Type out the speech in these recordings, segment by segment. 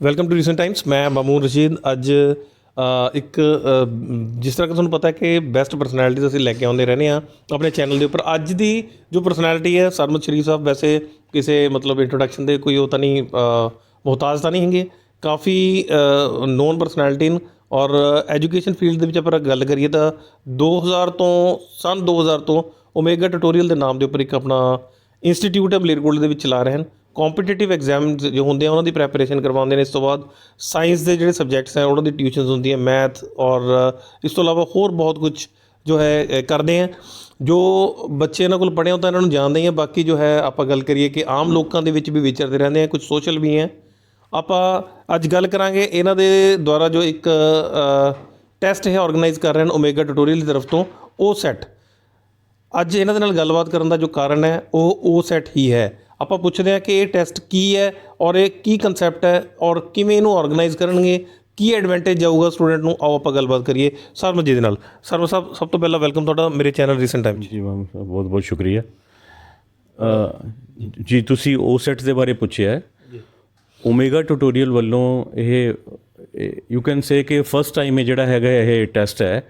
Welcome to recent Times ਮੈਂ ਮਾਮੂਨ ਰਸ਼ੀਦ। ਅੱਜ ਇੱਕ ਜਿਸ ਤਰ੍ਹਾਂ ਕਿ ਤੁਹਾਨੂੰ ਪਤਾ ਹੈ ਕਿ ਬੈਸਟ ਪਰਸਨੈਲਿਟੀਜ਼ ਅਸੀਂ ਲੈ ਕੇ ਆਉਂਦੇ ਰਹਿੰਦੇ ਆ ਆਪਣੇ ਚੈਨਲ ਦੇ ਉੱਪਰ। ਅੱਜ ਦੀ ਜੋ ਪਰਸਨੈਲਿਟੀ ਹੈ ਸਰਮਦ ਸ਼ਰੀਫ ਸਾਹਿਬ, ਵੈਸੇ ਕਿਸੇ ਮਤਲਬ ਇੰਟਰੋਡਕਸ਼ਨ ਦੇ ਕੋਈ ਉਹ ਤਾਂ ਨਹੀਂ ਮੁਹਤਾਜ ਤਾਂ ਨਹੀਂ ਹੈਗੇ। ਕਾਫੀ ਨੋਨ ਪਰਸਨੈਲਿਟੀ ਨੇ ਔਰ ਐਜੂਕੇਸ਼ਨ ਫੀਲਡ ਦੇ ਵਿੱਚ ਆਪਾਂ ਗੱਲ ਕਰੀਏ ਤਾਂ 2000 ਤੋਂ, ਸਨ 2000 ਤੋਂ ਓਮੇਗਾ ਟਿਊਟੋਰੀਅਲ ਦੇ ਨਾਮ ਦੇ ਉੱਪਰ ਇੱਕ ਆਪਣਾ ਇੰਸਟੀਚਿਊਟ ਹੈ, ਮਲੇਰਕੋਟਲੇ ਦੇ ਵਿੱਚ ਚਲਾ ਰਹੇ ਹਨ। ਕੰਪੀਟੀਟਿਵ ਐਗਜ਼ਾਮ ਜੋ ਹੁੰਦੇ ਆ, ਉਹਨਾਂ ਦੀ ਪ੍ਰੈਪਰੇਸ਼ਨ ਕਰਵਾਉਂਦੇ ਨੇ। ਇਸ ਤੋਂ ਬਾਅਦ ਸਾਇੰਸ ਦੇ ਜਿਹੜੇ ਸਬਜੈਕਟਸ ਹੈ, ਉਹਨਾਂ ਦੀ ਟਿਊਸ਼ਨਸ ਹੁੰਦੀਆਂ ਮੈਥ ਔਰ, ਇਸ ਤੋਂ ਇਲਾਵਾ ਹੋਰ ਬਹੁਤ ਕੁਝ ਜੋ ਹੈ ਕਰਦੇ ਆ। ਜੋ ਬੱਚੇ ਇਹਨਾਂ ਕੋਲ ਪੜ੍ਹੇ ਹੋ ਤਾਂ ਇਹਨਾਂ ਨੂੰ ਜਾਣਦੇ ਹੀ ਆ। ਬਾਕੀ ਜੋ ਹੈ, ਆਪਾਂ ਗੱਲ ਕਰੀਏ ਕਿ ਆਮ ਲੋਕਾਂ ਦੇ ਵਿੱਚ ਵੀ ਵਿਚਰਦੇ ਰਹਿੰਦੇ ਆ ਕੁਝ ਸੋਸ਼ਲ ਵੀ ਹੈ। ਆਪਾਂ ਅੱਜ ਗੱਲ ਕਰਾਂਗੇ ਇਹਨਾਂ ਦੇ ਦੁਆਰਾ ਜੋ ਇੱਕ ਟੈਸਟ ਹੈ ਆਰਗੇਨਾਈਜ਼ ਕਰ ਰਹੇ ਹਨ ਓਮੇਗਾ ਟਿਊਟੋਰੀਅਲ ਦੀ ਤਰਫ ਤੋਂ, ਉਹ ਸੈੱਟ ਅੱਜ ਇਹਨਾਂ ਦੇ ਨਾਲ ਗੱਲਬਾਤ ਕਰਨ ਦਾ ਜੋ ਕਾਰਨ ਹੈ, ਉਹ ਉਹ ਸੈੱਟ ਹੀ ਹੈ। ਆਪਾਂ ਪੁੱਛਦੇ ਹਾਂ ਕਿ ਇਹ ਟੈਸਟ ਕੀ ਹੈ ਔਰ ਇਹ ਕੀ ਕਨਸੈਪਟ ਹੈ ਔਰ ਕਿਵੇਂ ਇਹਨੂੰ ਆਰਗੇਨਾਈਜ਼ ਕਰਨਗੇ ਕੀ ਐਡਵਾਂਟੇਜ ਜਾਊਗਾ ਸਟੂਡੈਂਟ ਨੂੰ? ਆਓ ਆਪਾਂ ਗੱਲਬਾਤ ਕਰੀਏ ਸਰਮ ਜੀ ਦੇ ਨਾਲ। ਸਰਮ ਸਾਹਿਬ ਸਭ ਤੋਂ ਪਹਿਲਾਂ ਵੈਲਕਮ ਤੁਹਾਡਾ ਮੇਰੇ ਚੈਨਲ ਰੀਸੈਂਟ ਟਾਈਮ ਜੀ ਮੈਮ ਬਹੁਤ ਬਹੁਤ ਸ਼ੁਕਰੀਆ। ਜੀ ਤੁਸੀਂ ਉਹ ਸੈਟ ਦੇ ਬਾਰੇ ਪੁੱਛਿਆ ਹੈ। ਓਮੇਗਾ ਟਿਊਟੋਰੀਅਲ ਵੱਲੋਂ ਇਹ ਯੂ ਕੈਨ ਸੇ ਕਿ ਫਸਟ ਟਾਈਮ ਇਹ ਜਿਹੜਾ ਹੈਗਾ ਇਹ ਟੈਸਟ ਹੈ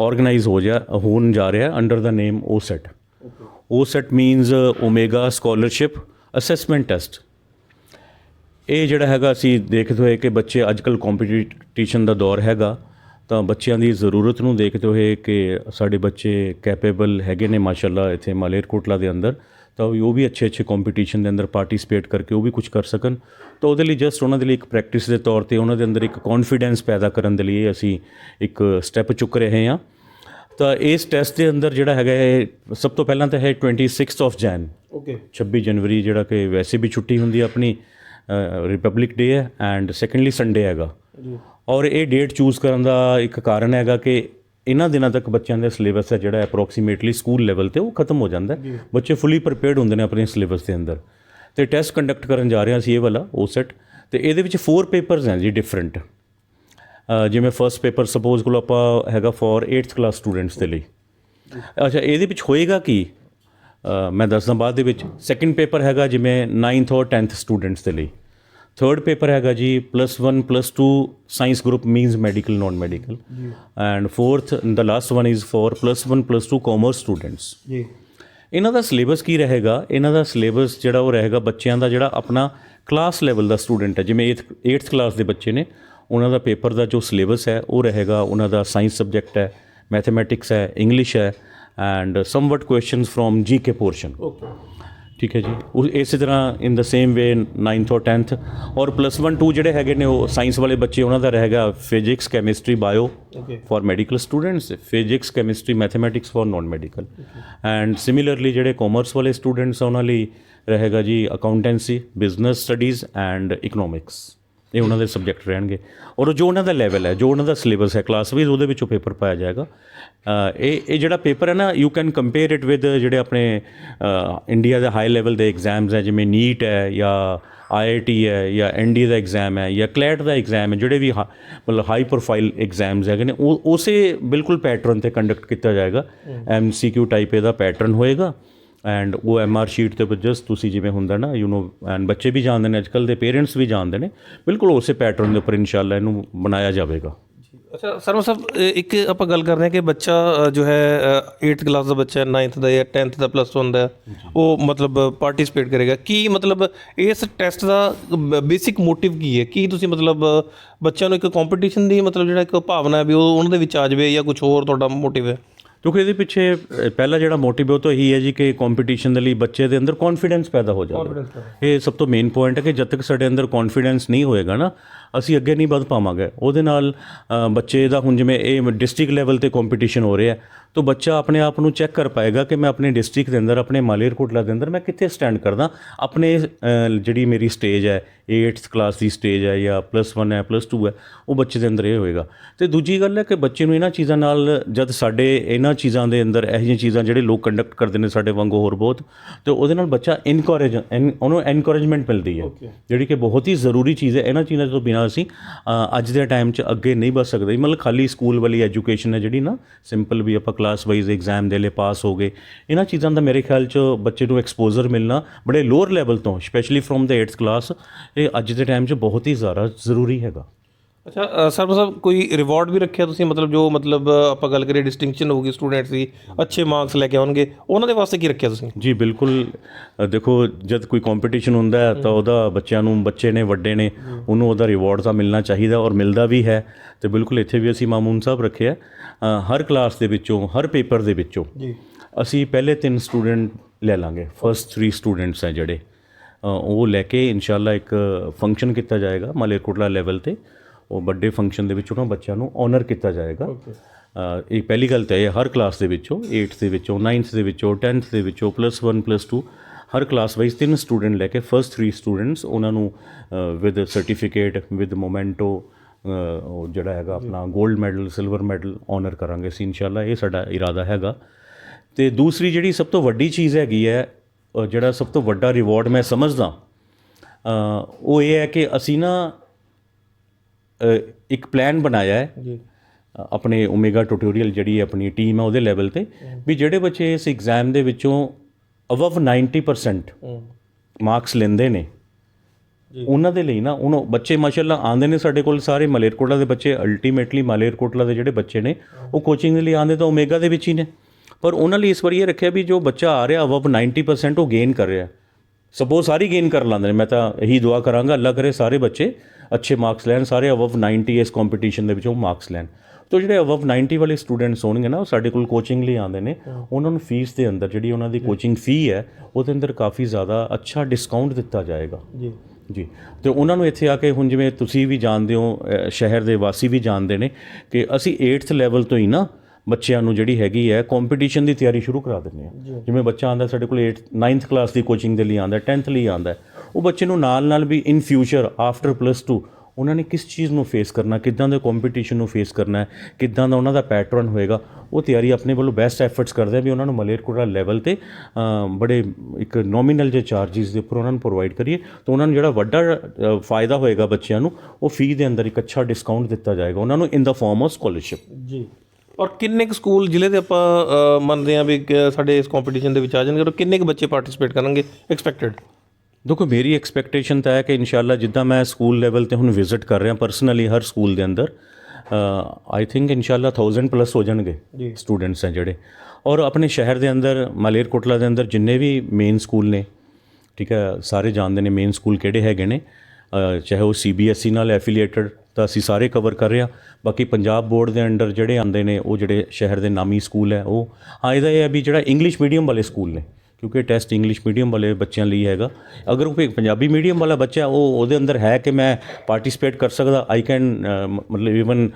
ਆਰਗੇਨਾਈਜ਼ ਹੋ ਜਾ ਹੋਣ ਜਾ ਰਿਹਾ ਅੰਡਰ ਦਾ ਨੇਮ ਉਹ ਸੈਟ ਉਹ set means omega scholarship assessment test. ਇਹ ਜਿਹੜਾ ਹੈਗਾ, ਅਸੀਂ ਦੇਖਦੇ ਹੋਏ ਕਿ ਬੱਚੇ ਅੱਜਕੱਲ ਕੰਪੀਟੀਸ਼ਨ ਦਾ ਦੌਰ ਹੈਗਾ, ਤਾਂ ਬੱਚਿਆਂ ਦੀ ਜ਼ਰੂਰਤ ਨੂੰ ਦੇਖਦੇ ਹੋਏ ਕਿ ਸਾਡੇ ਬੱਚੇ ਕੈਪੇਬਲ ਹੈਗੇ ਨੇ, ਮਾਸ਼ਾਅੱਲਾ ਇੱਥੇ ਮਾਲੇਰਕੋਟਲਾ ਦੇ ਅੰਦਰ, ਤਾਂ ਵੀ, ਉਹ ਵੀ ਅੱਛੇ ਅੱਛੇ ਕੰਪੀਟੀਸ਼ਨ ਦੇ ਅੰਦਰ ਪਾਰਟਿਸਿਪੇਟ ਕਰਕੇ ਉਹ ਵੀ ਕੁਝ ਕਰ ਸਕਣ। ਤਾਂ ਉਹਦੇ ਲਈ ਜਸਟ ਉਹਨਾਂ ਦੇ ਲਈ ਇੱਕ ਪ੍ਰੈਕਟਿਸ ਦੇ ਤੌਰ ਤੇ ਉਹਨਾਂ ਦੇ ਅੰਦਰ ਇੱਕ ਕੌਨਫੀਡੈਂਸ ਪੈਦਾ ਕਰਨ ਦੇ ਲਈ ਅਸੀਂ ਇੱਕ ਸਟੈਪ ਚੁੱਕ ਰਹੇ ਹਾਂ। ਤਾਂ ਇਸ ਟੈਸਟ ਦੇ ਅੰਦਰ ਜਿਹੜਾ ਹੈਗਾ, ਇਹ ਸਭ ਤੋਂ ਪਹਿਲਾਂ ਤਾਂ ਹੈ 26th ਆਫ ਜੈਨ ਓਕੇ 26 ਜਨਵਰੀ ਜਿਹੜਾ ਕਿ ਵੈਸੇ ਵੀ ਛੁੱਟੀ ਹੁੰਦੀ ਹੈ ਆਪਣੀ ਰਿਪਬਲਿਕ ਡੇ ਹੈ ਐਂਡ ਸੈਕੰਡਲੀ ਸੰਡੇ ਹੈਗਾ ਔਰ ਇਹ ਡੇਟ ਚੂਜ਼ ਕਰਨ ਦਾ ਇੱਕ ਕਾਰਨ ਹੈਗਾ ਕਿ ਇਹਨਾਂ ਦਿਨਾਂ ਤੱਕ ਬੱਚਿਆਂ ਦਾ ਸਿਲੇਬਸ ਹੈ ਜਿਹੜਾ ਅਪਰੋਕਸੀਮੇਟਲੀ ਸਕੂਲ ਲੈਵਲ ਤੇ ਉਹ ਖਤਮ ਹੋ ਜਾਂਦਾ ਹੈ ਬੱਚੇ ਫੁੱਲੀ ਪ੍ਰੀਪੇਅਰਡ ਹੁੰਦੇ ਨੇ ਆਪਣੇ ਸਿਲੇਬਸ ਦੇ ਅੰਦਰ ਤੇ ਟੈਸਟ ਕੰਡਕਟ ਕਰਨ ਜਾ ਰਹੇ ਹਾਂ ਅਸੀਂ ਇਹ ਵਾਲਾ ਉਹ ਸੈਟ ਤੇ ਇਹਦੇ ਵਿੱਚ 4 ਪੇਪਰਸ ਹਨ ਜੀ ਡਿਫਰੈਂਟ ਜਿਵੇਂ ਫਰਸਟ ਪੇਪਰ ਸਪੋਜ਼ ਕੋਲ ਆਪਾਂ ਹੈਗਾ ਫॉर 8th ਕਲਾਸ ਸਟੂਡੈਂਟਸ ਦੇ ਲਈ ਅੱਛਾ ਇਹਦੇ ਵਿੱਚ ਹੋਏਗਾ ਕੀ ਮੈਂ ਦੱਸਦਾ ਬਾਅਦ ਦੇ ਵਿੱਚ ਸੈਕੰਡ ਪੇਪਰ ਹੈਗਾ ਜਿਵੇਂ 9th ਔਰ 10th ਸਟੂਡੈਂਟਸ ਦੇ ਲਈ। ਥਰਡ ਪੇਪਰ ਹੈਗਾ ਜੀ plus 1 plus 2 science group means medical non medical and fourth the last one is for plus 1 plus 2 commerce students ਜੀ। ਇਹਨਾਂ ਦਾ ਸਿਲੇਬਸ ਕੀ ਰਹੇਗਾ? ਇਹਨਾਂ ਦਾ ਸਿਲੇਬਸ ਜਿਹੜਾ ਉਹ ਰਹੇਗਾ ਬੱਚਿਆਂ ਦਾ ਜਿਹੜਾ ਆਪਣਾ ਕਲਾਸ ਲੈਵਲ ਦਾ ਸਟੂਡੈਂਟ ਹੈ। ਜਿਵੇਂ 8th 8th ਕਲਾਸ ਦੇ ਬੱਚੇ ਨੇ ਉਹਨਾਂ ਦਾ ਪੇਪਰ ਦਾ ਜੋ ਸਿਲੇਬਸ ਹੈ ਉਹ ਰਹੇਗਾ ਉਹਨਾਂ ਦਾ ਸਾਇੰਸ ਸਬਜੈਕਟ ਹੈ ਮੈਥਮੈਟਿਕਸ ਹੈ ਇੰਗਲਿਸ਼ ਹੈ। And somewhat questions from GK portion okay ਠੀਕ ਹੈ ਜੀ ਉਹ ਇਸੇ ਤਰ੍ਹਾਂ ਇਨ ਦਾ ਸੇਮ ਵੇ 9th ਔਰ 10th ਔਰ ਪਲੱਸ 1 2 ਜਿਹੜੇ ਹੈਗੇ ਨੇ ਉਹ ਸਾਇੰਸ ਵਾਲੇ ਬੱਚੇ ਉਹਨਾਂ ਦਾ ਰਹੇਗਾ physics chemistry bio for medical students physics chemistry mathematics for non medical and similarly ਜਿਹੜੇ ਕਾਮਰਸ ਵਾਲੇ ਸਟੂਡੈਂਟਸ ਉਹਨਾਂ ਲਈ ਰਹੇਗਾ ਜੀ accountancy business studies and economics ਇਹ ਉਹਨਾਂ ਦੇ ਸਬਜੈਕਟ ਰਹਿਣਗੇ। ਔਰ ਜੋ ਉਹਨਾਂ ਦਾ ਲੈਵਲ ਹੈ ਜੋ ਉਹਨਾਂ ਦਾ ਸਿਲੇਬਸ ਹੈ ਕਲਾਸ ਵਾਈਜ਼ ਉਹਦੇ ਵਿੱਚੋਂ ਪੇਪਰ ਪਾਇਆ ਜਾਏਗਾ। ਇਹ ਇਹ ਜਿਹੜਾ ਪੇਪਰ ਹੈ ਨਾ you can compare it with ਜਿਹੜੇ ਆਪਣੇ ਇੰਡੀਆ ਦੇ ਹਾਈ ਲੈਵਲ ਦੇ ਐਗਜ਼ਾਮਸ ਹੈ ਜਿਵੇਂ ਨੀਟ ਹੈ ਜਾਂ ਆਈਆਈਟੀ ਹੈ ਜਾਂ ਐਨਡੀ ਦਾ ਐਗਜ਼ਾਮ ਹੈ ਜਾਂ ਕਲੈਟ ਦਾ ਐਗਜ਼ਾਮ ਹੈ ਜਿਹੜੇ ਵੀ ਮਤਲਬ ਹਾਈ ਪ੍ਰੋਫਾਈਲ ਐਗਜ਼ਾਮਸ ਹੈਗੇ ਨੇ ਉਹ ਉਸੇ ਬਿਲਕੁਲ ਪੈਟਰਨ ਤੇ ਕੰਡਕਟ ਕੀਤਾ ਜਾਏਗਾ। ਐਮਸੀਕਿਊ ਟਾਈਪ ਇਹਦਾ ਪੈਟਰਨ ਹੋਏਗਾ। ਐਂਡ ਉਹ ਐਮਆਰ ਸ਼ੀਟ ਤੇ ਜਸਟ ਤੁਸੀਂ ਜਿਵੇਂ ਹੁੰਦਾ ਨਾ ਯੂ نو ਐਂਡ ਬੱਚੇ ਵੀ ਜਾਣਦੇ ਨੇ ਅੱਜਕੱਲ ਦੇ ਪੇਰੈਂਟਸ ਵੀ ਜਾਣਦੇ ਨੇ ਬਿਲਕੁਲ ਉਸੇ ਪੈਟਰਨ ਦੇ ਉੱਪਰ ਇਨਸ਼ਾਅੱਲਾ ਇਹਨੂੰ ਬਣਾਇਆ ਜਾਵੇਗਾ। ਅੱਛਾ ਸਰਮ ਸਾਹਿਬ ਅ, ਇੱਕ ਆਪਾਂ ਗੱਲ ਕਰਦੇ ਹਾਂ ਕਿ ਬੱਚਾ ਜੋ ਹੈ 8th ਕਲਾਸ ਦਾ ਬੱਚਾ 9th ਦਾ ਜਾਂ 10th ਦਾ ਪਲੱਸ 1 ਦਾ ਉਹ ਮਤਲਬ ਪਾਰਟਿਸਿਪੇਟ ਕਰੇਗਾ। ਕੀ ਮਤਲਬ ਇਸ ਟੈਸਟ ਦਾ ਬੇਸਿਕ ਮੋਟਿਵ ਕੀ ਹੈ? ਕੀ ਤੁਸੀਂ ਮਤਲਬ ਬੱਚਿਆਂ ਨੂੰ ਇੱਕ ਕੰਪੀਟੀਸ਼ਨ ਦੀ ਮਤਲਬ ਜਿਹੜਾ ਇੱਕ ਭਾਵਨਾ ਹੈ ਵੀ ਉਹ ਉਹਨਾਂ ਦੇ ਵਿੱਚ ਆ ਜਾਵੇ ਜਾਂ ਕੁਝ ਹੋਰ ਤੁਹਾਡਾ ਮੋਟਿਵ ਹੈ? ਕਿਉਂਕਿ ਇਹਦੇ ਪਿੱਛੇ ਪਹਿਲਾ ਜਿਹੜਾ ਮੋਟਿਵ ਉਹ ਤਾਂ ਇਹੀ ਹੈ ਜੀ ਕਿ ਕੰਪੀਟੀਸ਼ਨ ਦੇ ਲਈ ਬੱਚੇ ਦੇ ਅੰਦਰ ਕੌਨਫੀਡੈਂਸ ਪੈਦਾ ਹੋ ਜਾਵੇ। ਇਹ ਸਭ ਤੋਂ ਮੇਨ ਪੁਆਇੰਟ ਹੈ ਕਿ ਜਦ ਤੱਕ ਸਾਡੇ ਅੰਦਰ ਕੌਨਫੀਡੈਂਸ ਨਹੀਂ ਹੋਏਗਾ ਨਾ ਅਸੀਂ ਅੱਗੇ ਨਹੀਂ ਵਧ ਪਾਵਾਂਗੇ। ਉਹਦੇ ਨਾਲ ਬੱਚੇ ਦਾ ਹੁਣ ਜਿਵੇਂ ਇਹ ਡਿਸਟ੍ਰਿਕਟ ਲੈਵਲ ਤੇ ਕੰਪੀਟੀਸ਼ਨ ਹੋ ਰਿਹਾ ਤਾਂ ਬੱਚਾ ਆਪਣੇ ਆਪ ਨੂੰ ਚੈੱਕ ਕਰ ਪਾਏਗਾ ਕਿ ਮੈਂ ਆਪਣੇ ਡਿਸਟ੍ਰਿਕਟ ਦੇ ਅੰਦਰ ਆਪਣੇ ਮਾਲੇਰਕੋਟਲਾ ਦੇ ਅੰਦਰ ਮੈਂ ਕਿੱਥੇ ਸਟੈਂਡ ਕਰਦਾ। ਆਪਣੇ ਜਿਹੜੀ ਮੇਰੀ ਸਟੇਜ ਹੈ 8th ਕਲਾਸ ਦੀ ਸਟੇਜ ਹੈ ਜਾਂ ਪਲੱਸ 1 ਹੈ ਪਲੱਸ 2 ਹੈ ਉਹ ਬੱਚੇ ਦੇ ਅੰਦਰ ਇਹ ਹੋਏਗਾ। ਤੇ ਦੂਜੀ ਗੱਲ ਹੈ ਕਿ ਬੱਚੇ ਨੂੰ ਇਹਨਾਂ ਚੀਜ਼ਾਂ ਨਾਲ ਜਦ ਸਾਡੇ ਇਹਨਾਂ ਚੀਜ਼ਾਂ ਦੇ ਅੰਦਰ ਇਹੋ ਜਿਹੀਆਂ ਚੀਜ਼ਾਂ ਜਿਹੜੇ ਲੋਕ ਕੰਡਕਟ ਕਰਦੇ ਨੇ ਸਾਡੇ ਵਾਂਗੂ ਹੋਰ ਬਹੁਤ ਤੇ ਉਹਦੇ ਨਾਲ ਬੱਚਾ ਇਨਕਰੇਜ ਉਹਨੂੰ ਐਨਕਰੇਜਮੈਂਟ ਮਿਲਦੀ ਹੈ। ਜਿਹੜੀ ਕਿ ਬਹੁਤ ਹੀ ਜ਼ਰੂਰੀ ਚੀਜ਼ ਹੈ ਇਹਨਾਂ ਚੀਜ਼ਾਂ ਤੋਂ ਬਿਨਾਂ ਬੱਚਾ ਅਸੀਂ ਅੱਜ ਦੇ ਟਾਈਮ 'ਚ ਅੱਗੇ ਨਹੀਂ ਵੱਧ ਸਕਦੇ। ਮਤਲਬ ਖਾਲੀ ਸਕੂਲ ਵਾਲੀ ਐਜੂਕੇਸ਼ਨ ਹੈ ਜਿਹੜੀ ਨਾ ਸਿੰਪਲ ਵੀ ਆਪਾਂ ਕਲਾਸ ਵਾਈਜ਼ ਐਗਜ਼ਾਮ ਦੇ ਲਈ ਪਾਸ ਹੋ ਗਏ। ਇਹਨਾਂ ਚੀਜ਼ਾਂ ਦਾ ਮੇਰੇ ਖਿਆਲ 'ਚ ਬੱਚੇ ਨੂੰ ਐਕਸਪੋਜ਼ਰ ਮਿਲਣਾ ਬੜੇ ਲੋਅਰ ਲੈਵਲ ਤੋਂ specially from the 8th class ਇਹ ਅੱਜ ਦੇ ਟਾਈਮ 'ਚ ਬਹੁਤ ਹੀ ਜ਼ਿਆਦਾ ਜ਼ਰੂਰੀ ਹੈਗਾ। ਅੱਛਾ ਸਰ ਸਾਹਿਬ ਕੋਈ ਰਿਵਾਰਡ ਵੀ ਰੱਖਿਆ ਤੁਸੀਂ? ਮਤਲਬ ਜੋ ਮਤਲਬ ਆਪਾਂ ਗੱਲ ਕਰੀਏ ਡਿਸਟਿੰਕਸ਼ਨ ਹੋਊਗੀ ਸਟੂਡੈਂਟਸ ਦੀ ਅੱਛੇ ਮਾਰਕਸ ਲੈ ਕੇ ਆਉਣਗੇ ਉਹਨਾਂ ਦੇ ਵਾਸਤੇ ਕੀ ਰੱਖਿਆ ਤੁਸੀਂ? ਜੀ ਬਿਲਕੁਲ ਦੇਖੋ ਜਦ ਕੋਈ ਕੰਪੀਟੀਸ਼ਨ ਹੁੰਦਾ ਹੈ ਤਾਂ ਉਹਦਾ ਬੱਚਿਆਂ ਨੂੰ ਬੱਚੇ ਨੇ ਵੱਡੇ ਨੇ ਉਹਨੂੰ ਉਹਦਾ ਰਿਵਾਰਡ ਤਾਂ ਮਿਲਣਾ ਚਾਹੀਦਾ ਔਰ ਮਿਲਦਾ ਵੀ ਹੈ। ਤੇ ਬਿਲਕੁਲ ਇੱਥੇ ਵੀ ਅਸੀਂ ਮਾਮੂਨ ਸਾਹਿਬ ਰੱਖਿਆ ਹਰ ਕਲਾਸ ਦੇ ਵਿੱਚੋਂ ਹਰ ਪੇਪਰ ਦੇ ਵਿੱਚੋਂ ਜੀ। ਅਸੀਂ ਪਹਿਲੇ ਤਿੰਨ ਸਟੂਡੈਂਟ ਲੈ ਲਾਂਗੇ। ਫਰਸਟ 3 ਸਟੂਡੈਂਟਸ ਹੈ ਜਿਹੜੇ। ਉਹ ਲੈ ਕੇ ਇਨਸ਼ਾਅੱਲਾ ਇੱਕ ਫੰਕਸ਼ਨ ਕੀਤਾ ਜਾਏਗਾ ਮਲੇਰਕੋਟਲਾ ਲੈਵਲ ਤੇ। ਉਹ ਵੱਡੇ ਫੰਕਸ਼ਨ ਦੇ ਵਿੱਚ ਉਹਨਾਂ ਬੱਚਿਆਂ ਨੂੰ ਆਨਰ ਕੀਤਾ ਜਾਏਗਾ। ਇਹ ਪਹਿਲੀ ਗੱਲ ਤਾਂ ਇਹ ਹਰ ਕਲਾਸ ਦੇ ਵਿੱਚੋਂ 8th ਦੇ ਵਿੱਚੋਂ 9th ਦੇ ਵਿੱਚੋਂ 10th ਦੇ ਵਿੱਚੋਂ ਪਲੱਸ 1 ਪਲੱਸ 2 ਹਰ ਕਲਾਸ ਵਾਈਜ਼ ਤਿੰਨ ਸਟੂਡੈਂਟ ਲੈ ਕੇ ਫਰਸਟ 3 ਸਟੂਡੈਂਟਸ ਉਹਨਾਂ ਨੂੰ ਵਿਦ ਸਰਟੀਫਿਕੇਟ ਵਿਦ ਮੋਮੈਂਟੋ ਉਹ ਜਿਹੜਾ ਹੈਗਾ ਆਪਣਾ 골ਡ ਮੈਡਲ ਸਿਲਵਰ ਮੈਡਲ ਆਨਰ ਕਰਾਂਗੇ ਅਸੀਂ ਇਨਸ਼ਾਅੱਲਾ ਇਹ ਸਾਡਾ ਇਰਾਦਾ ਹੈਗਾ। ਤੇ ਦੂਸਰੀ ਜਿਹੜੀ ਸਭ ਤੋਂ ਵੱਡੀ ਚੀਜ਼ ਹੈਗੀ ਹੈ ਜਿਹੜਾ ਸਭ ਤੋਂ ਵੱਡਾ ਰਿਵਾਰਡ ਮੈਂ ਸਮਝਦਾ ਉਹ ਇਹ ਹੈ ਕਿ ਅਸੀਂ ਨਾ ਇੱਕ ਪਲਾਨ ਬਣਾਇਆ ਹੈ। ਜੀ। ਆਪਣੇ ਓਮੇਗਾ ਟਿਊਟੋਰੀਅਲ ਜਿਹੜੀ ਆਪਣੀ ਟੀਮ ਹੈ ਉਹਦੇ ਲੈਵਲ ਤੇ। ਵੀ ਜਿਹੜੇ ਬੱਚੇ ਇਸ ਐਗਜ਼ਾਮ ਦੇ ਵਿੱਚੋਂ ਅਬਵ 90% ਹੂੰ। ਮਾਰਕਸ ਲੈਂਦੇ ਨੇ ਉਹਨਾਂ ਦੇ ਲਈ ਨਾ ਉਹਨਾਂ ਬੱਚੇ ਮਾਸ਼ਾਅੱਲਾ ਆਉਂਦੇ ਨੇ ਸਾਡੇ ਕੋਲ ਸਾਰੇ ਮਲੇਰਕੋਟਲਾ ਦੇ ਬੱਚੇ ਅਲਟੀਮੇਟਲੀ ਮਲੇਰਕੋਟਲਾ ਦੇ ਜਿਹੜੇ ਬੱਚੇ ਨੇ ਉਹ ਕੋਚਿੰਗ ਦੇ ਲਈ ਆਉਂਦੇ ਤਾਂ ਓਮੇਗਾ ਦੇ ਵਿੱਚ ਹੀ ਨੇ। ਪਰ ਉਹਨਾਂ ਲਈ ਇਸ ਵਾਰੀ ਇਹ ਰੱਖਿਆ ਵੀ ਜੋ ਬੱਚਾ ਆ ਰਿਹਾ ਅਬਵ 90% ਉਹ ਗੇਨ ਕਰ ਰਿਹਾ। ਸਪੋਜ਼ ਸਾਰੀ ਗੇਨ ਕਰ ਲਾਂਦੇ ਨੇ। ਮੈਂ ਤਾਂ ਇਹੀ ਦੁਆ ਕਰਾਂਗਾ ਅੱਲਾ ਕਰੇ ਸਾਰੇ ਬੱਚੇ ਅੱਛੇ ਮਾਰਕਸ ਲੈਣ ਸਾਰੇ ਅਬਵ 90 ਇਸ ਕੰਪੀਟੀਸ਼ਨ ਦੇ ਵਿੱਚ ਮਾਰਕਸ ਲੈਣ। ਤੋ ਜਿਹੜੇ ਅਬਵ 90 ਵਾਲੇ ਸਟੂਡੈਂਟਸ ਹੋਣਗੇ ਨਾ ਉਹ ਸਾਡੇ ਕੋਲ ਕੋਚਿੰਗ ਲਈ ਆਉਂਦੇ ਨੇ। ਉਹਨਾਂ ਨੂੰ ਫੀਸ ਦੇ ਅੰਦਰ ਜਿਹੜੀ ਉਹਨਾਂ ਦੀ ਕੋਚਿੰਗ ਫੀ ਹੈ ਉਹਦੇ ਅੰਦਰ ਕਾਫੀ ਜ਼ਿਆਦਾ ਅੱਛਾ ਡਿਸਕਾਊਂਟ ਦਿੱਤਾ ਜਾਏਗਾ। ਜੀ। ਜੀ। ਤੇ ਉਹਨਾਂ ਨੂੰ ਇੱਥੇ ਆ ਕੇ ਹੁਣ ਜਿਵੇਂ ਤੁਸੀਂ ਵੀ ਜਾਣਦੇ ਹੋ ਸ਼ਹਿਰ ਦੇ ਵਾਸੀ ਵੀ ਜਾਣਦੇ ਨੇ ਕਿ ਅਸੀਂ 8th ਲੈਵਲ ਤੋਂ ਹੀ ਨਾ ਬੱਚਿਆਂ ਨੂੰ ਜਿਹੜੀ ਹੈਗੀ ਹੈ ਕੰਪੀਟੀਸ਼ਨ ਦੀ ਤਿਆਰੀ ਸ਼ੁਰੂ ਕਰਾ ਦਿੰਦੇ ਆ ਜਿਵੇਂ ਬੱਚਾ ਆਂਦਾ ਸਾਡੇ ਕੋਲ 8th 9th ਕਲਾਸ ਦੀ ਕੋਚਿੰਗ ਦੇ ਲਈ ਆਂਦਾ 10th ਲਈ ਆਂਦਾ ਉਹ ਬੱਚੇ ਨੂੰ ਨਾਲ ਨਾਲ ਵੀ ਇਨ ਫਿਊਚਰ ਆਫਟਰ ਪਲੱਸ 2 ਉਹਨਾਂ ਨੇ ਕਿਸ ਚੀਜ਼ ਨੂੰ ਫੇਸ ਕਰਨਾ, ਕਿੱਦਾਂ ਦੇ ਕੰਪੀਟੀਸ਼ਨ ਨੂੰ ਫੇਸ ਕਰਨਾ ਹੈ, ਕਿੱਦਾਂ ਦਾ ਉਹਨਾਂ ਦਾ ਪੈਟਰਨ ਹੋਏਗਾ, ਉਹ ਤਿਆਰੀ ਆਪਣੇ ਵੱਲੋਂ ਬੈਸਟ ਐਫਰਟਸ ਕਰਦੇ ਆ ਵੀ ਉਹਨਾਂ ਨੂੰ ਮਲੇਰਕੋਟਲਾ ਲੈਵਲ ਤੇ ਬੜੇ ਇੱਕ ਨੋਮੀਨਲ ਜੇ ਚਾਰजेस ਦੇ ਉੱਪਰ ਉਹਨਾਂ ਨੂੰ ਪ੍ਰੋਵਾਈਡ ਕਰੀਏ, ਤਾਂ ਉਹਨਾਂ ਨੂੰ ਜਿਹੜਾ ਵੱਡਾ ਫਾਇਦਾ ਹੋਏਗਾ ਬੱਚਿਆਂ ਨੂੰ, ਉਹ ਫੀ ਦੇ ਅੰਦਰ ਇੱਕ ਅੱਛਾ ਡਿਸਕਾਊਂਟ ਦਿੱਤਾ ਜਾਏਗਾ ਉਹਨਾਂ ਨੂੰ in the form of scholarship ਜੀ। ਔਰ ਕਿੰਨੇ ਕੁ ਸਕੂਲ ਜ਼ਿਲ੍ਹੇ ਦੇ ਆਪਾਂ ਮੰਨਦੇ ਆ ਵੀ ਸਾਡੇ ਇਸ ਕੰਪੀਟੀਸ਼ਨ ਦੇ ਵਿੱਚ ਆ ਜਾਣਗੇ, ਔਰ ਕਿੰਨੇ ਕੁ ਬੱਚੇ ਪਾਰਟਿਸਿਪੇਟ ਕਰਨਗੇ ਐਕਸਪੈਕਟਡ ਦੇਖੋ ਮੇਰੀ ਐਕਸਪੈਕਟੇਸ਼ਨ ਤਾਂ ਹੈ ਕਿ ਇਨਸ਼ਾਅੱਲਾ ਜਿੱਦਾਂ ਮੈਂ ਸਕੂਲ ਲੈਵਲ ਤੇ ਹੁਣ ਵਿਜ਼ਿਟ ਕਰ ਰਿਹਾ ਪਰਸਨਲੀ ਹਰ ਸਕੂਲ ਦੇ ਅੰਦਰ ਆਈ ਥਿੰਕ ਇਨਸ਼ਾਅੱਲਾ 1000 ਪਲੱਸ ਹੋ ਜਾਣਗੇ ਸਟੂਡੈਂਟਸ ਹੈ ਜਿਹੜੇ। ਔਰ ਆਪਣੇ ਸ਼ਹਿਰ ਦੇ ਅੰਦਰ ਮਲੇਰਕੋਟਲਾ ਦੇ ਅੰਦਰ ਜਿੰਨੇ ਵੀ ਮੇਨ ਸਕੂਲ ਨੇ ਠੀਕ ਹੈ ਸਾਰੇ ਜਾਣਦੇ ਨੇ ਮੇਨ ਸਕੂਲ ਕਿਹੜੇ ਹੈਗੇ ਨੇ। ਚਾਹੇ ਉਹ ਸੀਬੀਐਸਈ ਨਾਲ ਐਫੀਲੀਏਟਡ ਤਾਂ ਅਸੀਂ ਸਾਰੇ ਕਵਰ ਕਰ ਰਹੇ ਬਾਕੀ ਪੰਜਾਬ ਬੋਰਡ ਦੇ ਅੰਡਰ ਜਿਹੜੇ ਆਉਂਦੇ ਨੇ ਉਹ ਜਿਹੜੇ ਸ਼ਹਿਰ ਦੇ ਨਾਮੀ ਸਕੂਲ ਹੈ ਉਹ ਹਾਂ ਇਹਦਾ ਇਹ ਹੈ ਵੀ ਜਿਹੜਾ ਇੰਗਲਿਸ਼ ਮੀਡੀਅਮ ਵਾਲੇ ਸਕੂਲ ਨੇ। ਕਿਉਂਕਿ ਟੈਸਟ ਇੰਗਲਿਸ਼ ਮੀਡੀਅਮ ਵਾਲੇ ਬੱਚਿਆਂ ਲਈ ਹੈਗਾ। ਅਗਰ ਕੋਈ ਪੰਜਾਬੀ ਮੀਡੀਅਮ ਵਾਲਾ ਬੱਚਾ ਉਹ ਉਹਦੇ ਅੰਦਰ ਹੈ ਕਿ ਮੈਂ ਪਾਰਟਿਸਿਪੇਟ ਕਰ ਸਕਦਾ ਆਈ ਕੈਨ ਮਤਲਬ even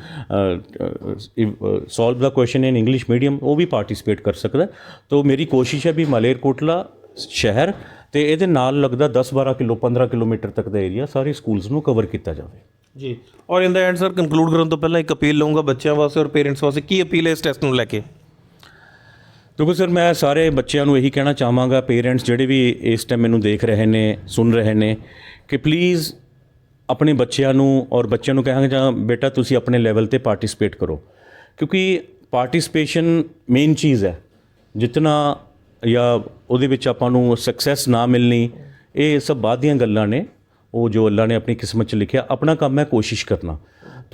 solve the question in English medium ਉਹ ਵੀ ਪਾਰਟਿਸਿਪੇਟ ਕਰ ਸਕਦਾ। ਤੋ ਮੇਰੀ ਕੋਸ਼ਿਸ਼ ਹੈ ਵੀ ਮਲੇਰਕੋਟਲਾ ਸ਼ਹਿਰ ਤੇ ਇਹਦੇ ਨਾਲ ਲੱਗਦਾ 10-12 ਕਿਲੋ 15 ਕਿਲੋਮੀਟਰ ਤੱਕ ਦਾ ਏਰੀਆ ਸਾਰੇ ਸਕੂਲਸ ਨੂੰ ਕਵਰ ਕੀਤਾ ਜਾਵੇ। ਜੀ। ਔਰ in the end sir conclude ਕਰਨ ਤੋਂ ਪਹਿਲਾਂ ਇੱਕ ਅਪੀਲ ਲਵਾਂਗਾ ਬੱਚਿਆਂ ਵਾਸਤੇ ਔਰ ਪੇਰੈਂਟਸ ਵਾਸਤੇ। ਕੀ ਅਪੀਲ ਹੈ ਇਸ ਟੈਸਟ ਨੂੰ ਲੈ ਕੇ? ਦੇਖੋ ਸਰ, ਮੈਂ ਸਾਰੇ ਬੱਚਿਆਂ ਨੂੰ ਇਹੀ ਕਹਿਣਾ ਚਾਹਾਂਗਾ ਪੇਰੈਂਟਸ ਜਿਹੜੇ ਵੀ ਇਸ ਟਾਈਮ ਮੈਨੂੰ ਦੇਖ ਰਹੇ ਨੇ, ਸੁਣ ਰਹੇ ਨੇ, ਕਿ ਪਲੀਜ਼ ਆਪਣੇ ਬੱਚਿਆਂ ਨੂੰ ਔਰ ਬੱਚਿਆਂ ਨੂੰ ਕਹਾਂਗਾ, ਜਾਂ ਬੇਟਾ ਤੁਸੀਂ ਆਪਣੇ ਲੈਵਲ ਤੇ ਪਾਰਟਿਸਿਪੇਟ ਕਰੋ। ਕਿਉਂਕਿ ਪਾਰਟਿਸਿਪੇਸ਼ਨ ਮੇਨ ਚੀਜ਼ ਹੈ। ਜਿਤਨਾ ਜਾਂ ਉਹਦੇ ਵਿੱਚ ਆਪਾਂ ਨੂੰ ਸਕਸੈਸ ਨਾ ਮਿਲਣੀ, ਇਹ ਸਭ ਬਾਅਦ ਦੀਆਂ ਗੱਲਾਂ ਨੇ। ਉਹ ਜੋ ਅੱਲਾ ਨੇ ਆਪਣੀ ਕਿਸਮਤ 'ਚ ਲਿਖਿਆ, ਆਪਣਾ ਕੰਮ ਹੈ ਕੋਸ਼ਿਸ਼ ਕਰਨਾ।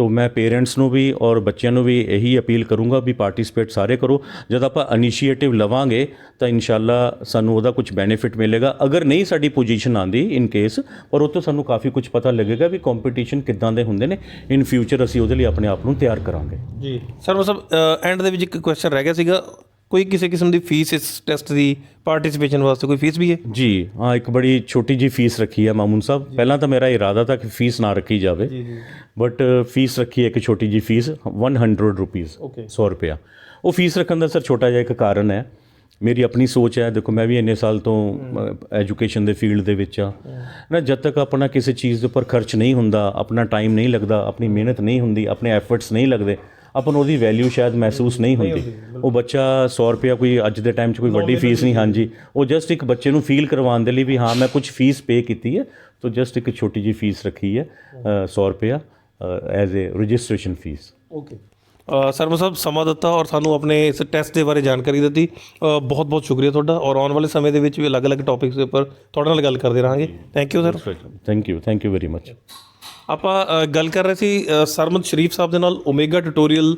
ਤੋ ਮੈਂ ਪੇਰੈਂਟਸ ਨੂੰ ਵੀ ਔਰ ਬੱਚਿਆਂ ਨੂੰ ਵੀ ਇਹੀ ਅਪੀਲ ਕਰੂੰਗਾ ਵੀ ਪਾਰਟਿਸਿਪੇਟ ਸਾਰੇ ਕਰੋ। ਜਦ ਆਪਾਂ ਇਨੀਸ਼ੀਏਟਿਵ ਲਵਾਂਗੇ, ਤਾਂ ਇਨਸ਼ਾਅੱਲਾ ਸਾਨੂੰ ਉਹਦਾ ਕੁਝ ਬੈਨੀਫਿਟ ਮਿਲੇਗਾ। ਅਗਰ ਨਹੀਂ ਸਾਡੀ ਪੋਜੀਸ਼ਨ ਆਂਦੀ ਇਨ ਕੇਸ ਪਰ ਉਹ ਤੋਂ ਸਾਨੂੰ ਕਾਫੀ ਕੁਝ ਪਤਾ ਲੱਗੇਗਾ ਵੀ ਕੰਪੀਟੀਸ਼ਨ ਕਿੱਦਾਂ ਦੇ ਹੁੰਦੇ ਨੇ। ਇਨ ਫਿਊਚਰ ਅਸੀਂ ਉਹਦੇ ਲਈ ਆਪਣੇ ਆਪ ਨੂੰ ਤਿਆਰ ਕਰਾਂਗੇ। ਜੀ। ਸਰ ਮਤਲਬ ਐਂਡ ਦੇ ਵਿੱਚ ਇੱਕ ਕੁਐਸਚਨ ਰਹਿ ਗਿਆ ਸੀਗਾ। ਕੋਈ ਕਿਸੇ ਕਿਸਮ ਦੀ ਫੀਸ ਇਸ ਟੈਸਟ ਦੀ ਪਾਰਟਿਸਿਪੇਸ਼ਨ ਵਾਸਤੇ ਕੋਈ ਫੀਸ ਵੀ ਹੈ? ਜੀ ਹਾਂ ਇੱਕ ਬੜੀ ਛੋਟੀ ਜੀ ਫੀਸ ਰੱਖੀ ਹੈ ਮਾਮੂਨ ਸਾਹਿਬ। ਪਹਿਲਾਂ ਤਾਂ ਮੇਰਾ ਇਰਾਦਾ था ਕਿ ਫੀਸ ਨਾ ਰੱਖੀ ਜਾਵੇ ਬਟ ਫੀਸ ਰੱਖੀ ਹੈ ਇੱਕ ਛੋਟੀ ਜੀ ਫੀਸ 100 ਰੁਪੀਸ Okay. 100 ਰੁਪਇਆ। ਉਹ ਫੀਸ ਰੱਖਣ ਦਾ ਸਰ ਛੋਟਾ ਜਿਹਾ ਇੱਕ ਕਾਰਨ ਹੈ। ਮੇਰੀ ਆਪਣੀ ਸੋਚ ਹੈ ਦੇਖੋ ਮੈਂ ਵੀ ਇੰਨੇ ਸਾਲ ਤੋਂ ਐਜੂਕੇਸ਼ਨ ਦੇ ਫੀਲਡ ਦੇ ਵਿੱਚ ਆ। ਨਾ ਜਦ ਤੱਕ ਆਪਣਾ ਕਿਸੇ ਚੀਜ਼ ਦੇ ਉੱਪਰ ਖਰਚ ਨਹੀਂ ਹੁੰਦਾ ਆਪਣਾ ਟਾਈਮ ਨਹੀਂ ਲੱਗਦਾ ਆਪਣੀ ਮਿਹਨਤ ਨਹੀਂ ਹੁੰਦੀ ਆਪਣੇ ਐਫਰਟਸ ਨਹੀਂ ਲੱਗਦੇ ਆਪਾਂ ਨੂੰ ਉਹਦੀ ਵੈਲਿਊ ਸ਼ਾਇਦ ਮਹਿਸੂਸ ਨਹੀਂ ਹੁੰਦੀ। ਉਹ ਬੱਚਾ 100 ਰੁਪਿਆ ਕੋਈ ਅੱਜ ਦੇ ਟਾਈਮ 'ਚ ਕੋਈ ਵੱਡੀ ਫੀਸ ਨਹੀਂ ਹਾਂਜੀ। ਉਹ ਜਸਟ ਇੱਕ ਬੱਚੇ ਨੂੰ ਫੀਲ ਕਰਵਾਉਣ ਦੇ ਲਈ ਵੀ ਹਾਂ ਮੈਂ ਕੁਝ ਫੀਸ ਪੇ ਕੀਤੀ ਹੈ ਤਾਂ ਜਸਟ ਇੱਕ ਛੋਟੀ ਜੀ ਫੀਸ ਰੱਖੀ ਹੈ ਅ, 100 ਰੁਪਿਆ as a registration fee okay Sharma ਸਾਹਿਬ ਸਮਾਂ ਦਿੱਤਾ ਔਰ ਸਾਨੂੰ ਆਪਣੇ ਇਸ ਟੈਸਟ ਦੇ ਬਾਰੇ ਜਾਣਕਾਰੀ ਦਿੱਤੀ। ਬਹੁਤ ਬਹੁਤ ਸ਼ੁਕਰੀਆ ਤੁਹਾਡਾ ਔਰ ਆਉਣ ਵਾਲੇ ਸਮੇਂ ਦੇ ਵਿੱਚ ਵੀ ਅਲੱਗ-ਅਲੱਗ ਟੌਪਿਕਸ ਦੇ ਉੱਪਰ ਤੁਹਾਡੇ ਨਾਲ ਗੱਲ ਕਰਦੇ ਰਹਾਂਗੇ। Thank you sir thank you thank you very much ਆਪਾਂ ਗੱਲ ਕਰ ਰਹੇ ਸੀ ਅ, ਸਰਮਦ ਸ਼ਰੀਫ ਸਾਹਿਬ ਦੇ ਨਾਲ ਓਮੇਗਾ ਟਿਊਟੋਰੀਅਲ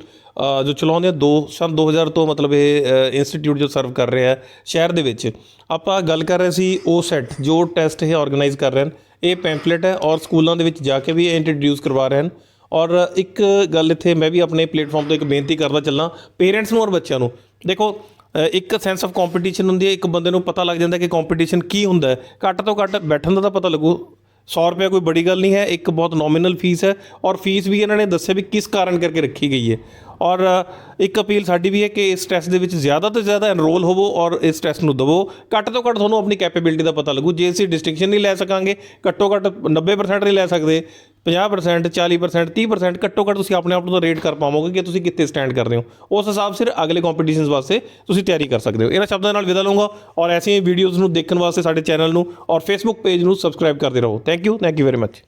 ਜੋ ਚਲਾਉਂਦੇ ਆ 2 ਸਨ 2000 ਤੋਂ ਮਤਲਬ ਇਹ ਇੰਸਟੀਚਿਊਟ ਜੋ ਸਰਵ ਕਰ ਰਿਹਾ ਹੈ ਸ਼ਹਿਰ ਦੇ ਵਿੱਚ। ਆਪਾਂ ਗੱਲ ਕਰ ਰਹੇ ਸੀ ਉਹ ਸੈਟ ਜੋ ਟੈਸਟ ਇਹ ਆਰਗੇਨਾਈਜ਼ ਕਰ ਰਹੇ ਹਨ। ਇਹ ਪੈਂਫਲੇਟ ਹੈ ਔਰ ਸਕੂਲਾਂ ਦੇ ਵਿੱਚ ਜਾ ਕੇ ਵੀ ਇਹ ਇੰਟਰੋਡਿਊਸ ਕਰਵਾ ਰਹੇ ਹਨ। ਔਰ ਇੱਕ ਗੱਲ ਇੱਥੇ ਮੈਂ ਵੀ ਆਪਣੇ ਪਲੇਟਫਾਰਮ ਤੋਂ ਇੱਕ ਬੇਨਤੀ ਕਰਦਾ ਚੱਲਾਂ ਪੇਰੈਂਟਸ ਨੂੰ ਔਰ ਬੱਚਿਆਂ ਨੂੰ। ਦੇਖੋ ਇੱਕ ਸੈਂਸ ਆਫ ਕੰਪੀਟੀਸ਼ਨ ਹੁੰਦੀ ਹੈ ਇੱਕ ਬੰਦੇ ਨੂੰ ਪਤਾ ਲੱਗ ਜਾਂਦਾ ਕਿ ਕੰਪੀਟੀਸ਼ਨ ਕੀ ਹੁੰਦਾ ਹੈ। ਘੱਟ ਤੋਂ ਘੱਟ ਬੈਠਣ ਦਾ ਤਾਂ ਪਤਾ ਲੱਗੂ 100 ਰੁਪਏ ਕੋਈ ਬੜੀ ਗੱਲ ਨਹੀਂ ਹੈ, ਇੱਕ ਬਹੁਤ ਨੋਮੀਨਲ ਫੀਸ ਹੈ ਔਰ ਫੀਸ ਵੀ ਇਹਨਾਂ ਨੇ ਦੱਸਿਆ ਵੀ ਕਿਸ ਕਾਰਨ ਕਰਕੇ ਰੱਖੀ ਗਈ ਹੈ। ਔਰ ਇੱਕ ਅਪੀਲ ਸਾਡੀ ਵੀ ਹੈ ਕਿ ਇਸ ਟੈਸਟ ਦੇ ਵਿੱਚ ਜ਼ਿਆਦਾ ਤੋਂ ਜ਼ਿਆਦਾ ਐਨਰੋਲ ਹੋਵੋ ਔਰ ਇਸ ਟੈਸਟ ਨੂੰ ਦਵੋ। ਘੱਟ ਤੋਂ ਘੱਟ ਤੁਹਾਨੂੰ ਆਪਣੀ ਕੈਪੇਬਿਲਿਟੀ ਦਾ ਪਤਾ ਲੱਗੂ। ਜੇ ਅਸੀਂ ਡਿਸਟਿੰਕਸ਼ਨ ਨਹੀਂ ਲੈ ਸਕਾਂਗੇ, ਘੱਟੋ ਘੱਟ 90% ਨਹੀਂ ਲੈ ਸਕਦੇ। 50% 40% 30% ਘੱਟੋ ਘੱਟ ਤੁਸੀਂ ਆਪਣੇ ਆਪ ਨੂੰ ਤਾਂ ਰੇਟ ਕਰ ਪਾਵੋਗੇ ਕਿ ਤੁਸੀਂ ਕਿੱਥੇ ਸਟੈਂਡ ਕਰਦੇ ਹੋ। ਉਸ ਹਿਸਾਬ ਸਿਰ ਅਗਲੇ ਕੰਪੀਟੀਸ਼ਨਸ ਵਾਸਤੇ ਤੁਸੀਂ ਤਿਆਰੀ ਕਰ ਸਕਦੇ ਹੋ। ਇਹਨਾਂ ਸ਼ਬਦਾਂ ਨਾਲ ਵਿਦਾ ਲਵਾਂਗਾ ਔਰ ਐਸੀਆਂ ਵੀਡੀਓਜ਼ ਨੂੰ ਦੇਖਣ ਵਾਸਤੇ ਸਾਡੇ ਚੈਨਲ ਨੂੰ ਔਰ ਫੇਸਬੁੱਕ ਪੇਜ ਨੂੰ ਸਬਸਕ੍ਰਾਈਬ ਕਰਦੇ ਰਹੋ। Thank you thank you very much